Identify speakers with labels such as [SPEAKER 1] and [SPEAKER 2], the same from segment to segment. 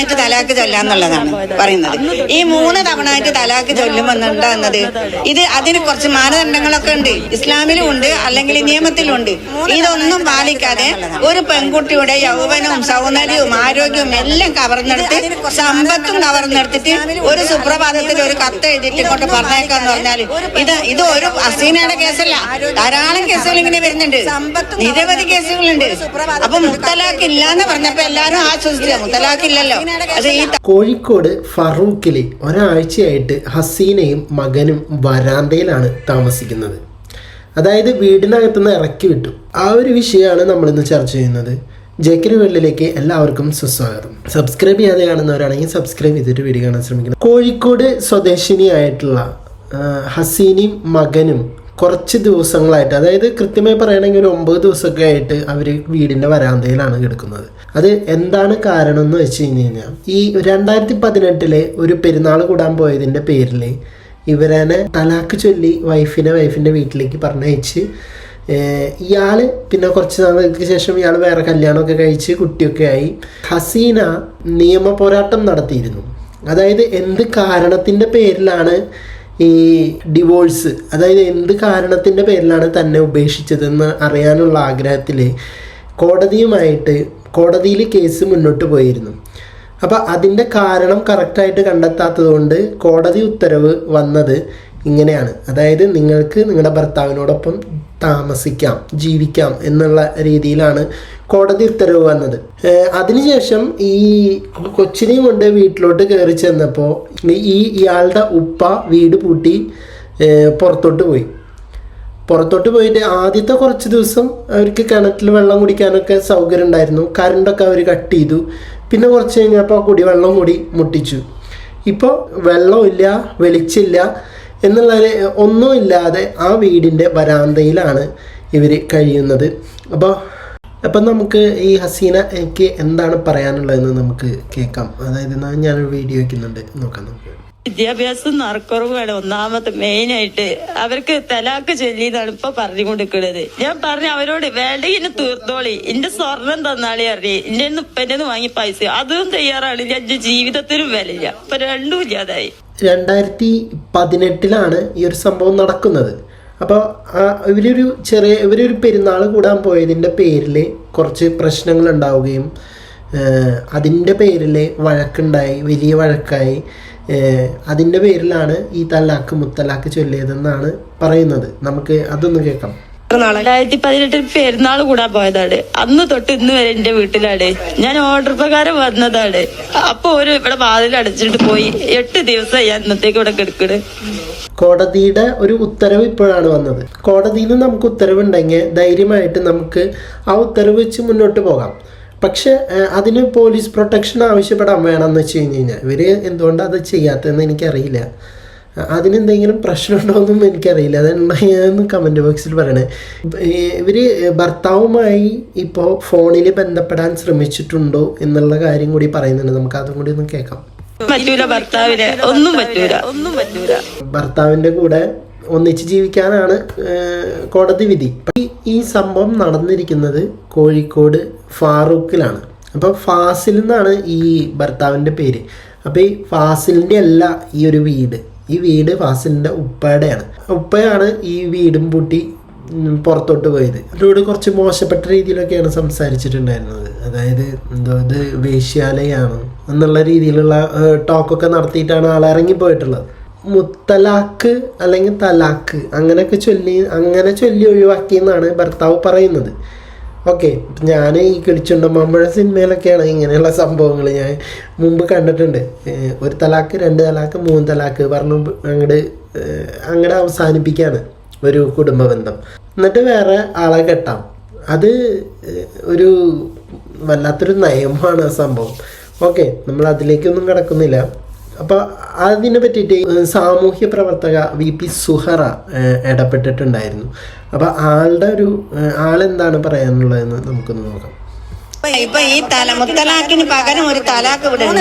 [SPEAKER 1] ആയിട്ട് തലാക്ക് ചൊല്ലാന്നുള്ളതാണ് പറയുന്നത്. ഈ മൂന്ന് തവണയായിട്ട് തലാക്ക് ചൊല്ലുമെന്നുണ്ടോ എന്നത്? ഇത് അതിന് കുറച്ച് മാനദണ്ഡങ്ങളൊക്കെ ഉണ്ട്. ഇസ്ലാമിലും ഉണ്ട് അല്ലെങ്കിൽ നിയമത്തിലും ഉണ്ട്. ഇതൊന്നും പാലിക്കാതെ ഒരു പെൺകുട്ടിയുടെ യൗവനവും സൗന്ദര്യവും ആരോഗ്യവും എല്ലാം കവർന്നെടുത്ത് സമ്പത്തും കവർന്നെടുത്തിട്ട് ഒരു സുപ്രഭാതത്തിൽ ഒരു കത്ത് എഴുതിയിട്ട് കൊണ്ട് പറഞ്ഞേക്കാന്ന് പറഞ്ഞാൽ ഇത് ഇത് ഒരു അസീനയുടെ കേസല്ല. ധാരാളം കേസുകൾ ഇങ്ങനെ വരുന്നുണ്ട്. നിരവധി കേസുകളുണ്ട്. അപ്പൊ മുത്തലാഖ് ഇല്ലാന്ന് പറഞ്ഞപ്പോ എല്ലാരും ആശ്വസിച്ചില്ല. മുത്തലാഖ് ഇല്ലല്ലോ.
[SPEAKER 2] കോഴിക്കോട് ഫറൂഖിൽ ഒരാഴ്ചയായിട്ട് ഹസീനയും മകനും വരാന്തയിലാണ് താമസിക്കുന്നത്. അതായത് വീടിനകത്തുനിന്ന് ഇറക്കി വിട്ടു. ആ ഒരു വിഷയമാണ് നമ്മളിന്ന് ചർച്ച ചെയ്യുന്നത്. ജേക്കരി വെള്ളിലേക്ക് എല്ലാവർക്കും സുസ്വാഗതം. സബ്സ്ക്രൈബ് ചെയ്യാതെ കാണുന്നവരാണെങ്കിൽ സബ്സ്ക്രൈബ് ചെയ്തിട്ട് വീഡിയോ കാണാൻ ശ്രമിക്കണം. കോഴിക്കോട് സ്വദേശിനിയായിട്ടുള്ള ഹസീനയും മകനും കുറച്ച് ദിവസങ്ങളായിട്ട് അതായത് കൃത്യമായി പറയുകയാണെങ്കിൽ ഒരു ഒമ്പത് ദിവസമൊക്കെ ആയിട്ട് അവർ വീടിന്റെ വരാന്തയിലാണ് കിടക്കുന്നത് അത് എന്താണ് കാരണം എന്ന് വെച്ച് കഴിഞ്ഞ് കഴിഞ്ഞാൽ ഈ രണ്ടായിരത്തി പതിനെട്ടിലെ ഒരു പെരുന്നാൾ കൂടാൻ പോയതിന്റെ പേരിൽ ഇവരനെ തലാക്ക് ചൊല്ലി വൈഫിനെ വൈഫിന്റെ വീട്ടിലേക്ക് പറഞ്ഞയച്ച് ഇയാൾ പിന്നെ കുറച്ച് നാളുകൾക്ക് ശേഷം ഇയാൾ വേറെ കല്യാണമൊക്കെ കഴിച്ച് കുട്ടിയൊക്കെ ആയി. ഹസീന നിയമ പോരാട്ടം നടത്തിയിരുന്നു. അതായത് എന്ത് കാരണത്തിന്റെ പേരിലാണ് ഈ ഡിവോഴ്സ് അതായത് എന്ത് കാരണത്തിന്റെ പേരിലാണ് തന്നെ ഉപേക്ഷിച്ചതെന്ന് അറിയാനുള്ള ആഗ്രഹത്തിൽ കോടതിയുമായിട്ട് കോടതിയിൽ കേസ് മുന്നോട്ട് പോയിരുന്നു. അപ്പോൾ അതിന്റെ കാരണം കറക്റ്റായിട്ട് കണ്ടെത്താത്തത് കൊണ്ട് കോടതി ഉത്തരവ് വന്നത് ഇങ്ങനെയാണ്. അതായത് നിങ്ങൾക്ക് നിങ്ങളുടെ ഭർത്താവിനോടൊപ്പം താമസിക്കാം ജീവിക്കാം എന്നുള്ള രീതിയിലാണ് കോടതി ഉത്തരവ് വന്നത്. അതിനുശേഷം ഈ കൊച്ചിനെയും കൊണ്ട് വീട്ടിലോട്ട് കയറി ചെന്നപ്പോൾ ഈ ഇയാളുടെ ഉപ്പ വീട് പൂട്ടി പുറത്തോട്ട് പോയി. പുറത്തോട്ട് പോയിട്ട് ആദ്യത്തെ കുറച്ച് ദിവസം അവർക്ക് കിണറ്റിൽ വെള്ളം കുടിക്കാനൊക്കെ സൗകര്യം ഉണ്ടായിരുന്നു. കറണ്ടൊക്കെ അവർ കട്ട് ചെയ്തു. പിന്നെ കുറച്ച് കഴിഞ്ഞപ്പോൾ കുടിവെള്ളം കൂടി മുട്ടിച്ചു. ഇപ്പോൾ വെള്ളമില്ല വെളിച്ചില്ല എന്നുള്ള ഒന്നുമില്ലാതെ ആ വീടിന്റെ വരാന്തയിലാണ് ഇവർ കഴിയുന്നത്. അപ്പോൾ അപ്പം നമുക്ക് ഈ ഹസീനയ്ക്ക് എന്താണ് പറയാനുള്ളതെന്ന് നമുക്ക് കേൾക്കാം. അതായത് ഞാനൊരു വീഡിയോ വയ്ക്കുന്നുണ്ട് നോക്കാം നമുക്ക്.
[SPEAKER 3] വിദ്യാഭ്യാസം നറുക്കുറവാണ് ഒന്നാമത്തെ മെയിൻ ആയിട്ട് അവർക്ക് തലാക്ക് ചൊല്ലിന്നാണ് ഇപ്പൊ പറഞ്ഞുകൊണ്ടിരിക്കുന്നത്. ഞാൻ പറഞ്ഞു അവരോട് വേണ്ടെങ്കിൽ തീർത്തോളി. എന്റെ സ്വർണം തന്നാളി അറിയേ എന്റെ ഉപ്പന്റെ വാങ്ങി പൈസ. അതും തയ്യാറാണ്. ഞാൻ ജീവിതത്തിനും വിലയില്ല. ഇപ്പൊ രണ്ടും ഇല്ലാതായി.
[SPEAKER 2] രണ്ടായിരത്തി പതിനെട്ടിലാണ് ഈ ഒരു സംഭവം നടക്കുന്നത്. അപ്പോൾ ഇവരൊരു ചെറിയ ഇവരൊരു പെരുന്നാൾ കൂടാൻ പോയതിന്റെ പേരിൽ കുറച്ച് പ്രശ്നങ്ങൾ ഉണ്ടാവുകയും അതിന്റെ പേരിൽ വഴക്കുണ്ടായി വലിയ വഴക്കായി. അതിന്റെ പേരിലാണ് ഈ തലാക്ക് മുത്തലാക്ക് ചൊല്ലിയതെന്നാണ് പറയുന്നത്. നമുക്ക് അതൊന്ന് കേൾക്കാം.
[SPEAKER 3] രണ്ടായിരത്തി പതിനെട്ടിൽ പെരുന്നാൾ കൂടാൻ പോയതാണ്. അന്ന് തൊട്ട് ഇന്ന് വരെ എന്റെ വീട്ടിലാണ്. ഞാൻ ഓർഡർ പ്രകാരം വന്നതാണ്. അപ്പൊ ഒരു ഇവിടെ വാതിൽ അടച്ചിട്ട് പോയി. എട്ട് ദിവസം ഞാൻ ഇന്നത്തേക്ക് ഇവിടെ കിടക്കണ്.
[SPEAKER 2] കോടതിയുടെ ഒരു ഉത്തരവ് ഇപ്പോഴാണ് വന്നത്. കോടതിയിൽ നിന്ന് നമുക്ക് ഉത്തരവുണ്ടെങ്കിൽ ധൈര്യമായിട്ട് നമുക്ക് ആ ഉത്തരവ് വെച്ച് മുന്നോട്ട് പോകാം. പക്ഷെ അതിന് പോലീസ് പ്രൊട്ടക്ഷൻ ആവശ്യപ്പെടാൻ വേണമെന്ന് വെച്ച് കഴിഞ്ഞ് കഴിഞ്ഞാൽ ഇവർ എന്തുകൊണ്ടാണ് അത് ചെയ്യാത്തതെന്ന് എനിക്കറിയില്ല. അതിനെന്തെങ്കിലും പ്രശ്നമുണ്ടോയെന്നും എനിക്കറിയില്ല. അതുണ്ടായെന്ന് കമന്റ് ബോക്സിൽ പറയണേ. ഇവർ ഭർത്താവുമായി ഇപ്പോൾ ഫോണിൽ ബന്ധപ്പെടാൻ ശ്രമിച്ചിട്ടുണ്ടോ എന്നുള്ള കാര്യം കൂടി പറയുന്നുണ്ട്. നമുക്ക് അതും കൂടി ഒന്ന് കേൾക്കാം.
[SPEAKER 3] പറ്റൂല ഭർത്താവിന്. ഒന്നും പറ്റൂല. ഒന്നും പറ്റൂല.
[SPEAKER 2] ഭർത്താവിന്റെ കൂടെ ഒന്നിച്ച് ജീവിക്കാനാണ് കോടതി വിധി. ഈ ഈ സംഭവം നടന്നിരിക്കുന്നത് കോഴിക്കോട് ഫാറൂഖിലാണ്. അപ്പോൾ ഫാസിൽ എന്നാണ് ഈ ഭർത്താവിന്റെ പേര്. അപ്പോൾ ഈ ഫാസിലിന്റെ അല്ല ഈ ഒരു വീട്. ഈ വീട് ഫാസിലിന്റെ ഉപ്പയുടെയാണ്. ഉപ്പയാണ് ഈ വീടും പൂട്ടി പുറത്തോട്ട് പോയത്. അവരോട് കുറച്ച് മോശപ്പെട്ട രീതിയിലൊക്കെയാണ് സംസാരിച്ചിട്ടുണ്ടായിരുന്നത്. അതായത് എന്തോ ഇത് വേശ്യാലയാണ് എന്നുള്ള രീതിയിലുള്ള ടോക്കൊക്കെ നടത്തിയിട്ടാണ് ആൾ ഇറങ്ങിപ്പോയിട്ടുള്ളത് മുത്തലാക്ക് അല്ലെങ്കിൽ തലാക്ക് അങ്ങനെയൊക്കെ ചൊല്ലി അങ്ങനെ ചൊല്ലി ഒഴിവാക്കി എന്നാണ് ഭർത്താവ് പറയുന്നത്. ഓക്കെ ഞാൻ ഈ കിളിച്ചുണ്ടമ്മഴ സിനിമയിലൊക്കെയാണ് ഇങ്ങനെയുള്ള സംഭവങ്ങൾ ഞാൻ മുമ്പ് കണ്ടിട്ടുണ്ട്. ഒരു തലാക്ക് രണ്ട് തലാക്ക് മൂന്ന് തലാക്ക് പറഞ്ഞു അങ്ങോട്ട് അങ്ങോട്ട് അവസാനിപ്പിക്കുകയാണ് ഒരു കുടുംബ ബന്ധം എന്നിട്ട് വേറെ ആളെ കെട്ടാം. അത് ഒരു വല്ലാത്തൊരു നയമാണ് ആ സംഭവം. ഓക്കെ നമ്മൾ അതിലേക്കൊന്നും കിടക്കുന്നില്ല. അപ്പോൾ അതിനെ പറ്റിയിട്ട് സാമൂഹ്യ പ്രവർത്തക വി പി സുഹറ ഇടപെട്ടിട്ടുണ്ടായിരുന്നു. അപ്പോൾ ആളുടെ ഒരു ആളെന്താണ് പറയാനുള്ളതെന്ന് നമുക്കൊന്ന് നോക്കാം.
[SPEAKER 1] ഇപ്പൊ ഈ തല മുത്തലാഖിന് പകരം ഒരു തലാക്ക് ഇവിടെ ഉണ്ട്.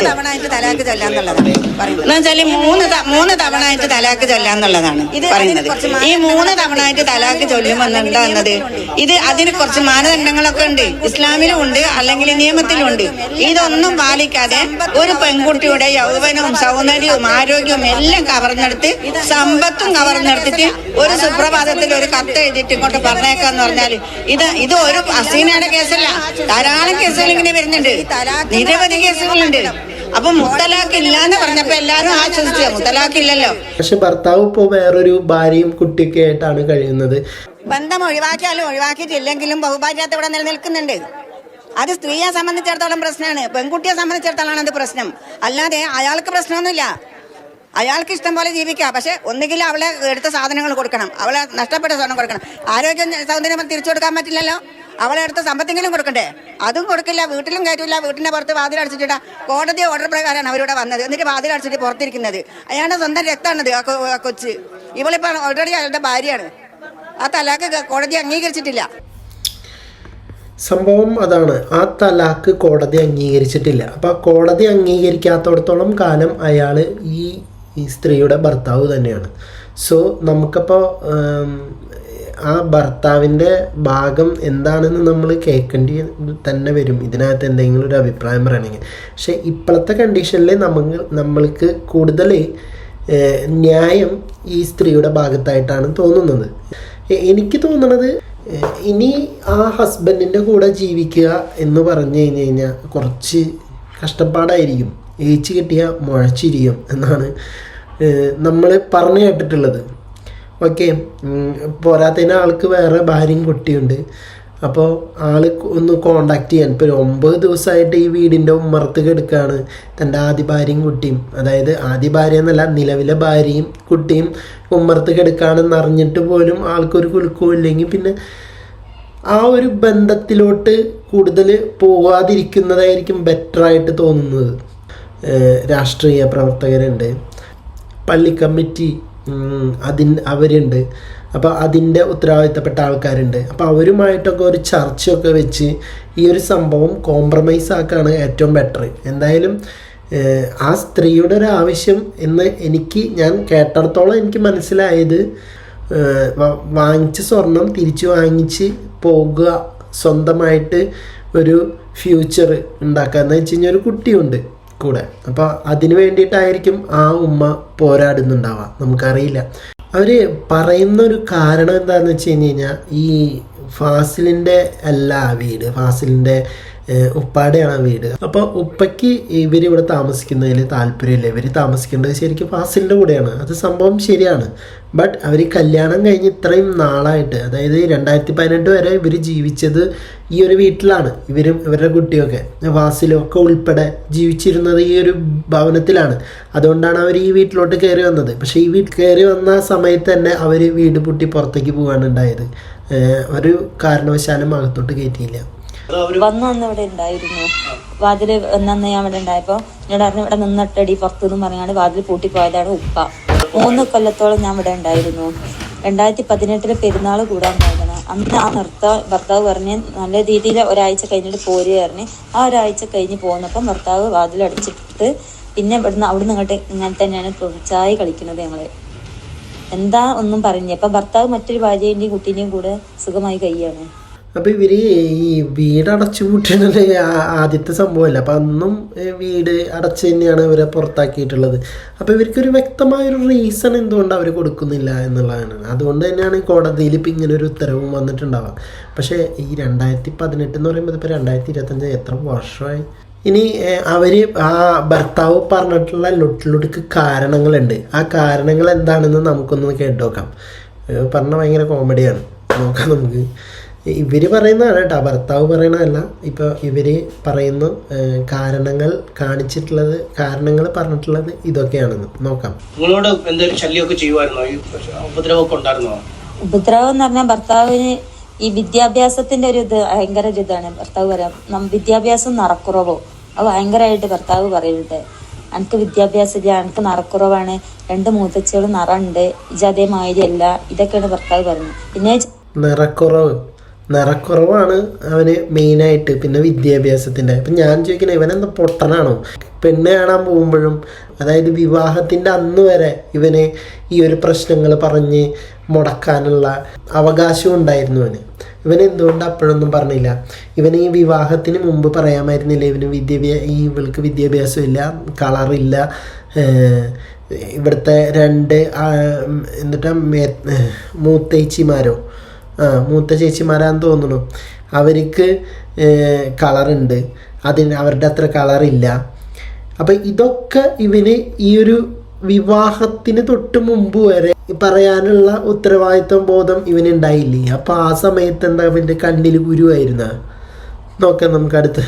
[SPEAKER 4] തലാക്ക് ചെല്ലാന്നുള്ളതാണ് പറയുന്നത്.
[SPEAKER 1] എന്ന് വെച്ചാൽ മൂന്ന് ത- മൂന്ന് തവണ ആയിട്ട് തലാക്ക് ചൊല്ലാന്നുള്ളതാണ് പറയുന്നത്. ഈ മൂന്ന് തവണ ആയിട്ട് തലാക്ക് ചൊല്ലുമെന്നുണ്ടാകുന്നത് ഇത് അതിന് കുറച്ച് മാനദണ്ഡങ്ങളൊക്കെ ഉണ്ട്. ഇസ്ലാമിലും ഉണ്ട് അല്ലെങ്കിൽ നിയമത്തിലും ഉണ്ട്. ഇതൊന്നും പാലിക്കാതെ ഒരു പെൺകുട്ടിയുടെ യൗവനവും സൗന്ദര്യവും ആരോഗ്യവും എല്ലാം കവർന്നെടുത്ത് സമ്പത്തും കവർന്നെടുത്തിട്ട് ഒരു സുപ്രഭാതത്തിൽ ഒരു കത്ത് എഴുതിയിട്ട് ഇങ്ങോട്ട് പറഞ്ഞേക്കാന്ന് പറഞ്ഞാൽ ഇത് ഇത് ഒരു അസീനയുടെ കേസല്ല. ധാരാളം കേസുകൾ ഇങ്ങനെ വരുന്നുണ്ട്. നിരവധി കേസുകളുണ്ട്. അപ്പൊ മുത്തലാഖ് ഇല്ലാന്ന് പറഞ്ഞപ്പോ എല്ലാരും ആശ്വസിച്ചു. മുത്തലാഖ് ഇല്ലല്ലോ.
[SPEAKER 2] പക്ഷെ ഭർത്താവ് ഇപ്പൊ വേറൊരു ഭാര്യയും കുട്ടിയൊക്കെ ആയിട്ടാണ് കഴിയുന്നത്.
[SPEAKER 4] ബന്ധം ഒഴിവാക്കിയാലും ഒഴിവാക്കിയിട്ടില്ലെങ്കിലും ബഹുഭാര്യത്തെ ഇവിടെ നിലനിൽക്കുന്നുണ്ട്. അത് സ്ത്രീയെ സംബന്ധിച്ചിടത്തോളം പ്രശ്നമാണ്. പെൺകുട്ടിയെ സംബന്ധിച്ചിടത്തോളം അത് പ്രശ്നം. അല്ലാതെ അയാൾക്ക് പ്രശ്നമൊന്നുമില്ല. അയാൾക്ക് ഇഷ്ടം പോലെ ജീവിക്കാം. പക്ഷെ ഒന്നുകിൽ അവളെ എടുത്ത സാധനങ്ങൾ കൊടുക്കണം. അവളെ നഷ്ടപ്പെട്ട സാധനം കൊടുക്കണം. ആരോഗ്യം സൗന്ദര്യം തിരിച്ചു കൊടുക്കാൻ പറ്റില്ലല്ലോ? അവളെ അടുത്ത് സമ്പത്തെങ്കിലും കൊടുക്കണ്ടേ? അതും കൊടുക്കില്ല വീട്ടിലും കയറ്റില്ല വീട്ടിന്റെ പുറത്ത് വാതിൽ അടിച്ചിട്ടാ കോടതി ഓർഡർ പ്രകാരമാണ് അവരിവിടെ വന്നത്. എന്നിട്ട് വാതിൽ അടിച്ചിട്ട് പുറത്തിരിക്കുന്നത്. അയാളുടെ സ്വന്തം രക്തമാണത് ആ കൊച്ച്. ഇവളിപ്പോ ഓൾറെഡി അയാളുടെ ഭാര്യയാണ്. ആ തലാക്ക് കോടതി അംഗീകരിച്ചിട്ടില്ല.
[SPEAKER 2] സംഭവം അതാണ്. ആ തലാക്ക് കോടതി അംഗീകരിച്ചിട്ടില്ല. അപ്പോൾ കോടതി അംഗീകരിക്കാത്തടത്തോളം കാലം അയാൾ ഈ ഈ സ്ത്രീയുടെ ഭർത്താവ് തന്നെയാണ്. സോ നമുക്കപ്പോൾ ആ ഭർത്താവിന്റെ ഭാഗം എന്താണെന്ന് നമ്മൾ കേൾക്കേണ്ടി തന്നെ വരും. ഇതിനകത്ത് എന്തെങ്കിലും ഒരു അഭിപ്രായം പറയണമെങ്കിൽ. പക്ഷേ ഇപ്പോഴത്തെ കണ്ടീഷനിൽ നമുക്ക് നമ്മൾക്ക് കൂടുതൽ ന്യായം ഈ സ്ത്രീയുടെ ഭാഗത്തായിട്ടാണ് തോന്നുന്നത്. എനിക്ക് തോന്നുന്നത് ഇനി ആ ഹസ്ബൻഡിന്റെ കൂടെ ജീവിക്കുക എന്ന് പറഞ്ഞു കഴിഞ്ഞ് കഴിഞ്ഞാൽ കുറച്ച് കഷ്ടപ്പാടായിരിക്കും. ഏച്ചു കിട്ടിയ മുഴച്ചിരിക്കും എന്നാണ് നമ്മൾ പറഞ്ഞു കേട്ടിട്ടുള്ളത്. ഓക്കെ. പോരാത്തതിന് ആൾക്ക് വേറെ ഭാര്യയും കുട്ടിയുണ്ട്. അപ്പോൾ ആൾ ഒന്ന് കോണ്ടാക്ട് ചെയ്യാൻ. ഇപ്പോൾ ഒരു ഒമ്പത് ദിവസമായിട്ട് ഈ വീടിന്റെ ഉമ്മർത്ത് കിടക്കുകയാണ് തന്റെ ആദ്യ ഭാര്യയും കുട്ടിയും. അതായത് ആദ്യ ഭാര്യ എന്നല്ല നിലവിലെ ഭാര്യയും കുട്ടിയും ഉമ്മർത്ത് കിടക്കുകയാണെന്ന് അറിഞ്ഞിട്ട് പോലും ആൾക്കൊരു കുലുക്കവും ഇല്ലെങ്കിൽ പിന്നെ ആ ഒരു ബന്ധത്തിലോട്ട് കൂടുതൽ പോകാതിരിക്കുന്നതായിരിക്കും ബെറ്ററായിട്ട് തോന്നുന്നത്. രാഷ്ട്രീയ പ്രവർത്തകരുണ്ട്. പള്ളി കമ്മിറ്റി അതിൻ അവരുണ്ട്. അപ്പോൾ അതിന്റെ ഉത്തരവാദിത്തപ്പെട്ട ആൾക്കാരുണ്ട്. അപ്പോൾ അവരുമായിട്ടൊക്കെ ഒരു ചർച്ചയൊക്കെ വെച്ച് ഈ ഒരു സംഭവം കോംപ്രമൈസ് ആക്കുകയാണ് ഏറ്റവും ബെറ്റർ എന്തായാലും ആ സ്ത്രീയുടെ ഒരു ആവശ്യം എന്ന് എനിക്ക് ഞാൻ കേട്ടിടത്തോളം എനിക്ക് മനസ്സിലായത് വാങ്ങിച്ച സ്വർണം തിരിച്ചു വാങ്ങിച്ച് പോകുക സ്വന്തമായിട്ട് ഒരു ഫ്യൂച്ചർ ഉണ്ടാക്കുക. എന്ന് വെച്ച് കഴിഞ്ഞാൽ ഒരു കുട്ടിയുണ്ട്. കൂടെ. അപ്പോൾ അതിനു വേണ്ടിയിട്ടായിരിക്കും ആ ഉമ്മ പോരാടുന്നുണ്ടാവുക. നമുക്കറിയില്ല. അവർ പറയുന്ന ഒരു കാരണം എന്താണെന്ന് വെച്ച് കഴിഞ്ഞ് കഴിഞ്ഞാൽ ഈ ഫാസിലിന്റെ അല്ല വീട്. ഫാസിലിന്റെ ഏഹ്, ഉപ്പാടെയാണ് വീട്. അപ്പോൾ ഉപ്പയ്ക്ക് ഇവരിവിടെ താമസിക്കുന്നതിൽ താല്പര്യമില്ല. ഇവർ താമസിക്കേണ്ടത് ശരിക്കും ഫാസിലിന്റെ കൂടെയാണ്. അത് സംഭവം ശരിയാണ്. ബട്ട് അവർ കല്യാണം കഴിഞ്ഞ് ഇത്രയും നാളായിട്ട് അതായത് രണ്ടായിരത്തി പതിനെട്ട് വരെ ഇവർ ജീവിച്ചത് ഈ ഒരു വീട്ടിലാണ്. ഇവരും ഇവരുടെ കുട്ടിയൊക്കെ വാസിലും ഒക്കെ ഉൾപ്പെടെ ജീവിച്ചിരുന്നത് ഈ ഒരു ഭവനത്തിലാണ്. അതുകൊണ്ടാണ് അവർ ഈ വീട്ടിലോട്ട് കയറി വന്നത്. പക്ഷേ ഈ വീട്ടിൽ കയറി വന്ന സമയത്ത് തന്നെ അവർ വീട് പൂട്ടി പുറത്തേക്ക് പോകാനുണ്ടായത്. ഒരു കാരണവശാലും അകത്തോട്ട് കയറ്റിയില്ല.
[SPEAKER 5] വന്നു അന്ന് ഇവിടെ ഉണ്ടായിരുന്നു. വാതിൽ വന്നന്ന് ഞാൻ ഇവിടെ ഉണ്ടായപ്പോ ഞാൻ അറിഞ്ഞ ഇവിടെ നിന്നിട്ടടി പുറത്തുനിന്ന് പറഞ്ഞാണ് വാതിൽ പൂട്ടിപ്പോയതാണ് ഉപ്പ. മൂന്ന് കൊല്ലത്തോളം ഞാൻ ഇവിടെ ഉണ്ടായിരുന്നു. രണ്ടായിരത്തി പതിനെട്ടിൽ പെരുന്നാൾ കൂടാൻ പോയതാണ്. അന്ന് ആ നൃത്ത ഭർത്താവ് പറഞ്ഞ് നല്ല രീതിയിൽ ഒരാഴ്ച കഴിഞ്ഞിട്ട് പോരുക പറഞ്ഞ് ആ ഒരാഴ്ച കഴിഞ്ഞ് പോകുന്നപ്പം ഭർത്താവ് വാതിൽ അടിച്ചിട്ട് പിന്നെ ഇവിടുന്ന് അവിടുന്ന് ഇങ്ങോട്ട് ഇങ്ങനെ തന്നെയാണ് തുടർച്ചയായി കളിക്കുന്നത് ഞങ്ങൾ. എന്താ ഒന്നും പറഞ്ഞു അപ്പൊ ഭർത്താവ് മറ്റൊരു ഭാര്യന്റെയും കുട്ടീനെയും കൂടെ സുഖമായി കഴിയാണ്.
[SPEAKER 2] അപ്പോൾ ഇവർ ഈ വീട് അടച്ചു പൂട്ടണത് ആ- ആദ്യത്തെ സംഭവമല്ല? അപ്പം അന്നും വീട് അടച്ചു തന്നെയാണ് ഇവരെ പുറത്താക്കിയിട്ടുള്ളത്. അപ്പോൾ ഇവർക്കൊരു വ്യക്തമായൊരു റീസൺ എന്തുകൊണ്ട് അവർ കൊടുക്കുന്നില്ല എന്നുള്ളതാണ്. അതുകൊണ്ട് തന്നെയാണ് കോടതിയിൽ ഇപ്പം ഇങ്ങനെ ഒരു ഉത്തരവും വന്നിട്ടുണ്ടാവുക. പക്ഷേ ഈ രണ്ടായിരത്തി പതിനെട്ട് എന്ന് പറയുമ്പോൾ ഇപ്പോൾ രണ്ടായിരത്തി ഇരുപത്തഞ്ച് എത്ര വർഷമായി? ഇനി അവർ ആ ഭർത്താവ് പറഞ്ഞിട്ടുള്ള ലൊട്ടിലൊടുക്ക് കാരണങ്ങളുണ്ട്. ആ കാരണങ്ങൾ എന്താണെന്ന് നമുക്കൊന്ന് കേട്ട് നോക്കാം പറഞ്ഞ ഭയങ്കര കോമഡിയാണ് നോക്കാം നമുക്ക്. ഇവർ പറയുന്നതാണ് കേട്ടോ ഭർത്താവ് പറയണതല്ല ഇപ്പോൾ ഇവർ പറയുന്നു കാരണങ്ങൾ കാണിച്ചിട്ടുള്ളത് കാരണങ്ങൾ പറഞ്ഞിട്ടുള്ളത് ഇതൊക്കെയാണെന്ന്. നോക്കാം.
[SPEAKER 6] നിങ്ങളോട് എന്തെങ്കിലും ശല്യമൊക്കെ ചെയ്യുമായിരുന്നോ ഈ ഉപദ്രവമൊക്കെ ഉണ്ടായിരുന്നോ?
[SPEAKER 5] ഉപദ്രവം എന്ന് പറഞ്ഞാൽ ഭർത്താവിന് ഈ വിദ്യാഭ്യാസത്തിന്റെ ഒരു ഇത് ഭയങ്കര ഒരു ഇതാണ്. ഭർത്താവ് പറയാം നമ്മ വിദ്യാഭ്യാസം നടക്കുറവോ അത് ഭയങ്കരമായിട്ട് ഭർത്താവ് പറയുന്നുണ്ട്. എനിക്ക് വിദ്യാഭ്യാസം ഇല്ല എനിക്ക് നറക്കുറവാണ്. രണ്ട് മൂത്തച്ഛകളും നിറണ്ട്. ഇജ് അതേമാതിരി അല്ല. ഇതൊക്കെയാണ് ഭർത്താവ് പറഞ്ഞത് പിന്നെ
[SPEAKER 2] നിറക്കുറവ്. നിറക്കുറവാണ് അവന് മെയിനായിട്ട് പിന്നെ വിദ്യാഭ്യാസത്തിന്റെ അപ്പം ഞാൻ ചോദിക്കണേ ഇവനെന്താ പൊട്ടനാണോ? പെണ്ണ് കാണാൻ പോകുമ്പോഴും അതായത് വിവാഹത്തിന്റെ അന്ന് വരെ ഇവന് ഈ ഒരു പ്രശ്നങ്ങൾ പറഞ്ഞ് മുടക്കാനുള്ള അവകാശം ഉണ്ടായിരുന്നു അവന്. ഇവൻ എന്തുകൊണ്ട് അപ്പോഴൊന്നും പറഞ്ഞില്ല? ഇവന് ഈ വിവാഹത്തിന് മുമ്പ് പറയാമായിരുന്നില്ല ഇവന് വിദ്യാഭ്യാ ഈ ഇവൾക്ക് വിദ്യാഭ്യാസം ഇല്ല കളറില്ല ഇവിടുത്തെ രണ്ട് എന്നിട്ട് മൂത്തേച്ചിമാരോ? മൂത്ത ചേച്ചിമാരാന്ന് തോന്നുന്നു. അവർക്ക് കളറുണ്ട്. അതിന് അവരുടെ അത്ര കളറില്ല. അപ്പം ഇതൊക്കെ ഇവന് ഈ ഒരു വിവാഹത്തിന് തൊട്ട് മുമ്പ് വരെ പറയാനുള്ള ഉത്തരവാദിത്വം ബോധം ഇവനുണ്ടായില്ലേ? അപ്പം ആ സമയത്ത് എന്താ ഇവന്റെ കണ്ണിൽ ഗുരുവായിരുന്ന നോക്കാം നമുക്ക് അടുത്ത്.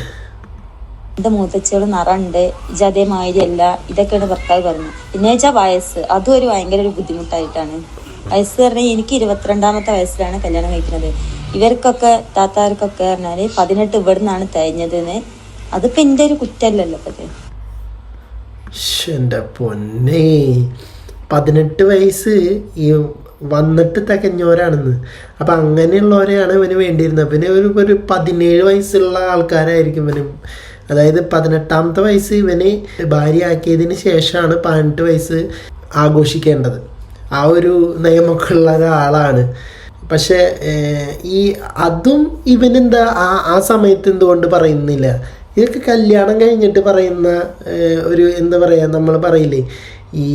[SPEAKER 5] എന്റെ മൂത്തച്ചിയോട് നിറണ്ട് ഇജ് അതേമാതിരി അല്ല ഇതൊക്കെയാണ് ഭർത്താവ് പറഞ്ഞു പിന്നെ വെച്ചാൽ വയസ്സ്. അതും ഒരു ഭയങ്കര ഒരു ബുദ്ധിമുട്ടായിട്ടാണ്. വയസ്സ് പറഞ്ഞാൽ എനിക്ക് ഇരുപത്തിരണ്ടാമത്തെ വയസ്സിലാണ് കല്യാണം കഴിക്കുന്നത്. ഇവർക്കൊക്കെ താത്താർക്കൊക്കെ പറഞ്ഞാൽ പതിനെട്ട് ഇവിടുന്നാണ് തേഞ്ഞതെന്ന് അതിപ്പോ എന്റെ ഒരു ഇത്.
[SPEAKER 2] ശ്ശ്, എന്റെ പൊന്നേ. പതിനെട്ട് വയസ്സ് ഈ വന്നിട്ട് തികഞ്ഞവരാണെന്ന്. അപ്പം അങ്ങനെയുള്ളവരെയാണ് ഇവന് വേണ്ടിയിരുന്നത്. പിന്നെ ഒരു ഒരു പതിനേഴ് വയസ്സുള്ള ആൾക്കാരായിരിക്കും ഇവനും. അതായത് പതിനെട്ടാമത്തെ വയസ്സ് ഇവന് ഭാര്യയാക്കിയതിന് ശേഷമാണ് പതിനെട്ട് വയസ്സ് ആഘോഷിക്കേണ്ടത്. ആ ഒരു നിയമമൊക്കെ ഉള്ള ഒരാളാണ്. പക്ഷേ ഈ അതും ഇവനെന്താ ആ ആ സമയത്ത് എന്തുകൊണ്ട് പറയുന്നില്ല? ഇതൊക്കെ കല്യാണം കഴിഞ്ഞിട്ട് പറയുന്ന ഒരു എന്താ പറയുക നമ്മൾ പറയില്ലേ? ഈ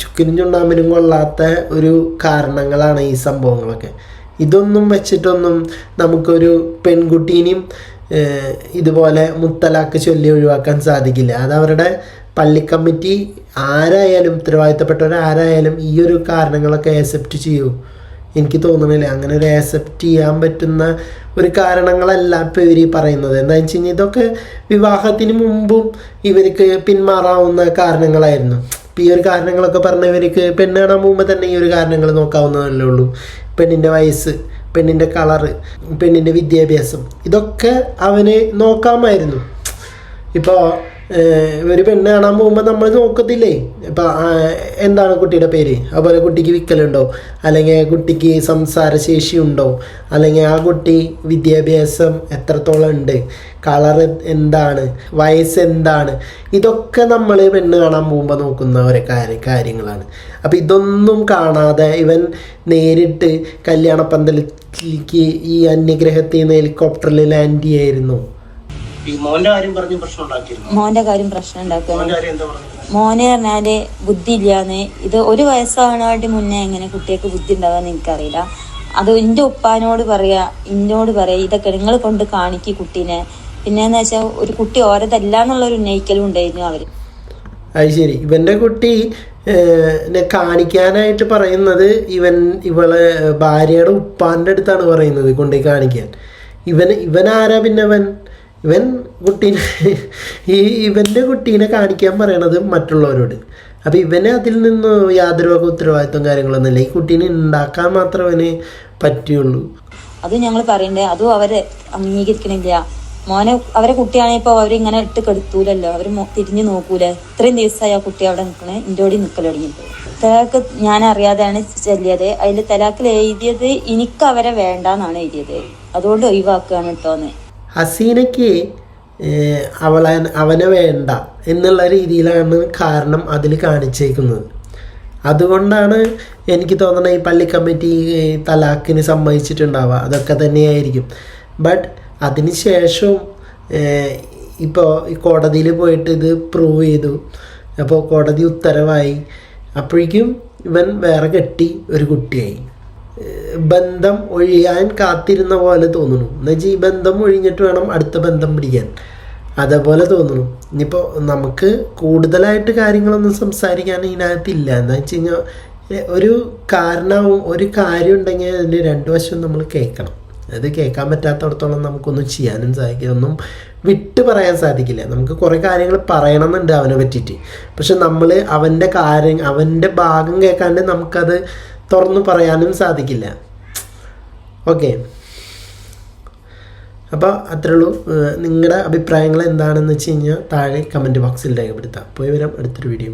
[SPEAKER 2] ചുക്കിനും ചുണ്ണാമ്പിനും കൊള്ളാത്ത ഒരു കാരണങ്ങളാണ് ഈ സംഭവങ്ങളൊക്കെ. ഇതൊന്നും വെച്ചിട്ടൊന്നും നമുക്കൊരു പെൺകുട്ടീനെയും ഇതുപോലെ മുത്തലാക്ക് ചൊല്ലി ഒഴിവാക്കാൻ സാധിക്കില്ല. അത് അവരുടെ പള്ളി കമ്മിറ്റി ആരായാലും ഉത്തരവാദിത്തപ്പെട്ടവർ ആരായാലും ഈ ഒരു കാരണങ്ങളൊക്കെ ആക്സെപ്റ്റ് ചെയ്യൂ. എനിക്ക് തോന്നണില്ല. അങ്ങനെ ഒരു ആക്സെപ്റ്റ് ചെയ്യാൻ പറ്റുന്ന ഒരു കാരണങ്ങളല്ല ഇപ്പോൾ ഇവർ ഈ പറയുന്നത്. എന്താണെന്ന് വെച്ച് കഴിഞ്ഞാൽ ഇതൊക്കെ വിവാഹത്തിന് മുമ്പും ഇവർക്ക് പിന്മാറാവുന്ന കാരണങ്ങളായിരുന്നു. ഇപ്പം ഈ ഒരു കാരണങ്ങളൊക്കെ പറഞ്ഞ ഇവർക്ക് പെണ്ണ് കാണാൻ പോകുമ്പോൾ തന്നെ ഈ ഒരു കാരണങ്ങൾ നോക്കാവുന്നതല്ലേ ഉള്ളൂ. പെണ്ണിന്റെ വയസ്സ് പെണ്ണിന്റെ കളറ് പെണ്ണിന്റെ വിദ്യാഭ്യാസം ഇതൊക്കെ അവന് നോക്കാമായിരുന്നു. ഇപ്പോൾ ഒരു പെണ്ണ് കാണാൻ പോകുമ്പോൾ നമ്മൾ നോക്കത്തില്ലേ? ഇപ്പം എന്താണ് കുട്ടിയുടെ പേര്? അതുപോലെ കുട്ടിക്ക് വിക്കലുണ്ടോ? അല്ലെങ്കിൽ കുട്ടിക്ക് സംസാരശേഷി ഉണ്ടോ അല്ലെങ്കിൽ ആ കുട്ടി വിദ്യാഭ്യാസം എത്രത്തോളം ഉണ്ട്? കളർ എന്താണ്? വയസ്സ് എന്താണ്? ഇതൊക്കെ നമ്മൾ പെണ്ണ് കാണാൻ പോകുമ്പോൾ നോക്കുന്ന ഒരു കാര്യ കാര്യങ്ങളാണ്. അപ്പം ഇതൊന്നും കാണാതെ ഇവൻ നേരിട്ട് കല്യാണ പന്തലിലേക്ക് ഈ അന്യഗ്രഹത്തിൽ നിന്ന് ഹെലികോപ്റ്ററിൽ ലാൻഡ് ചെയ്യായിരുന്നു.
[SPEAKER 6] മോന്റെ കാര്യം പറഞ്ഞ് പ്രശ്നം പറഞ്ഞത്?
[SPEAKER 5] മോനെ പറഞ്ഞാൽ ബുദ്ധി ഇല്ലാന്ന് ഇത് ഒരു വയസ്സാവണായിട്ട് മുന്നേ എങ്ങനെ കുട്ടികൾക്ക് ബുദ്ധി ഉണ്ടാകാന്ന് എനിക്കറിയില്ല. അത് എന്റെ ഉപ്പാനോട് പറയാ ഇന്നോട് പറയാ ഇതൊക്കെ നിങ്ങൾ കൊണ്ട് കാണിക്കും കുട്ടീനെ. പിന്നെന്ന് വെച്ചാൽ ഒരു കുട്ടി ഓരതല്ല എന്നുള്ള ഒരു ഉന്നയിക്കലും ഉണ്ടായിരുന്നു അവർ.
[SPEAKER 2] അത് ശരി. ഇവന്റെ കുട്ടി കാണിക്കാനായിട്ട് പറയുന്നത് ഇവൻ ഇവളെ ഭാര്യയുടെ ഉപ്പാന്റെ അടുത്താണ് പറയുന്നത് കൊണ്ടുപോയി കാണിക്കാൻ. ഇവൻ ഇവൻ ആരാ പിന്നെ അവൻ? ഇവൻ കുട്ടീനെ ഈ ഇവന്റെ കുട്ടീനെ കാണിക്കാൻ പറയണത് മറ്റുള്ളവരോട്. അപ്പം ഇവനെ അതിൽ നിന്ന് യാതൊരു വക ഉത്തരവാദിത്വം കാര്യങ്ങളൊന്നുമില്ല ഈ കുട്ടീനെ ഉണ്ടാക്കാൻ മാത്രം അവന് പറ്റുള്ളൂ
[SPEAKER 5] അത് ഞങ്ങൾ പറയണ്ടേ? അതും അവർ അംഗീകരിക്കണില്ല. മോനെ അവരെ കുട്ടിയാണെങ്കിൽ ഇപ്പൊ അവരിങ്ങനെ ഇട്ട് കെടുത്തൂലല്ലോ. അവർ മോ- തിരിഞ്ഞു നോക്കൂലേ? ഇത്രയും ദിവസമായി ആ കുട്ടി അവിടെ നിൽക്കണേ എന്റെ നിൽക്കൽ നിൽക്കലൊടങ്ങിയിട്ട് തലാക്ക് ഞാൻ അറിയാതെയാണ് ചെല്ലിയത്. അതിൽ തലാക്കിൽ എഴുതിയത് എനിക്ക് അവരെ വേണ്ടാന്നാണ് എഴുതിയത്. അതുകൊണ്ട് ഒഴിവാക്കുകയാണ് കേട്ടോന്ന്
[SPEAKER 2] ഹസീനയ്ക്ക് അവളെ അവനെ വേണ്ട എന്നുള്ള രീതിയിലാണ് കാരണം അതിൽ കാണിച്ചേക്കുന്നത്. അതുകൊണ്ടാണ് എനിക്ക് തോന്നുന്നത് ഈ പള്ളി കമ്മിറ്റി തലാഖിന് സമ്മതിച്ചിട്ടുണ്ടാവുക. അതൊക്കെ തന്നെയായിരിക്കും. ബട്ട് അതിന് ശേഷവും ഇപ്പോൾ ഈ കോടതിയിൽ പോയിട്ട് ഇത് പ്രൂവ് ചെയ്തു. അപ്പോൾ കോടതി ഉത്തരവായി. അപ്പോഴേക്കും ഇവൻ വേറെ കെട്ടി ഒരു കുട്ടിയായി. ബന്ധം ഒഴിയാൻ കാത്തിരുന്ന പോലെ തോന്നുന്നു. എന്നുവെച്ചാൽ ഈ ബന്ധം ഒഴിഞ്ഞിട്ട് വേണം അടുത്ത ബന്ധം പിടിക്കാൻ. അതേപോലെ തോന്നുന്നു. ഇനിയിപ്പോൾ നമുക്ക് കൂടുതലായിട്ട് കാര്യങ്ങളൊന്നും സംസാരിക്കാൻ ഇതിനകത്തില്ല. എന്താ വെച്ച് കഴിഞ്ഞാൽ ഒരു കാരണവും ഒരു കാര്യം ഉണ്ടെങ്കിൽ അതിന്റെ രണ്ട് വശവും നമ്മൾ കേൾക്കണം. അത് കേൾക്കാൻ പറ്റാത്തടത്തോളം നമുക്കൊന്നും ചെയ്യാനും സാധിക്കില്ല. ഒന്നും വിട്ട് പറയാൻ സാധിക്കില്ല. നമുക്ക് കുറേ കാര്യങ്ങൾ പറയണമെന്നുണ്ട് അവനെ പറ്റിയിട്ട്. പക്ഷെ നമ്മൾ അവന്റെ കാര്യം അവന്റെ ഭാഗം കേൾക്കാണ്ട് നമുക്കത് തുറന്നു പറയാനും സാധിക്കില്ല. ഓക്കെ അപ്പോൾ അത്രേ ഉള്ളൂ. നിങ്ങളുടെ അഭിപ്രായങ്ങൾ എന്താണെന്ന് വെച്ച് കഴിഞ്ഞാൽ താഴെ കമന്റ് ബോക്സിൽ രേഖപ്പെടുത്താം. പോയി വരാം അടുത്തൊരു വീഡിയോ